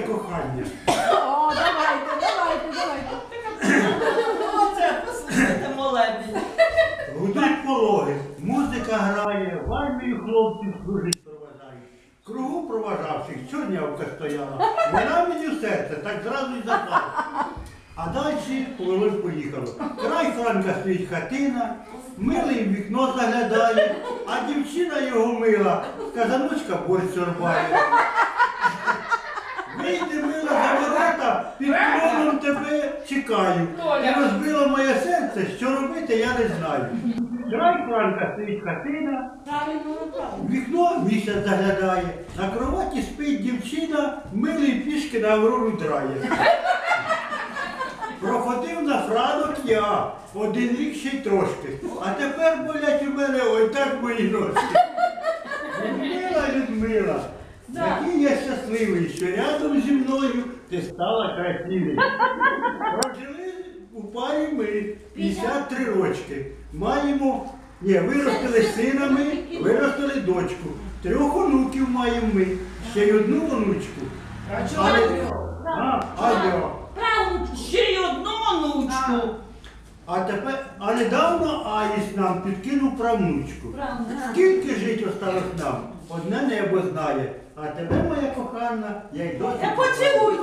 кохання. О, давайте, давайте, давайте. Оце, послухайте. Гудуть пологи, музика грає, в армію хлопців служить проважають. Кругу проважавших чорнявка стояла. Вона мені в серце, так зразу й запала. А далі повелось поїхало. Край Франка стоїть хатина, милий в вікно заглядає, а дівчина його мила, казаночка борщ сорбає. Чекаю. Ти розбила моє серце, що робити я не знаю. Край Франка стоїть хатина, вікно місяць заглядає, на кроваті спить дівчина, милий пішки на Аврору драє. Проходив на франок я, один рік ще й трошки. А тепер болять у мене ой так мої ножки. Людмила, Людмила, який я щасливий, що рядом зі мною ти стала красивою. Прожили у парі ми 53 рочки. Маємо, ні, виростили сина ми, виростили дочку. Трьох онуків маємо ми, ще й одну онучку. А чого? А, А, а я. Ще й одну онучку. А тепер, а недавно Аїс нам підкинув правнучку. Скільки жить осталось нам? Одне небо знає. А тебе, моя кохана, я й досі. Я поцілую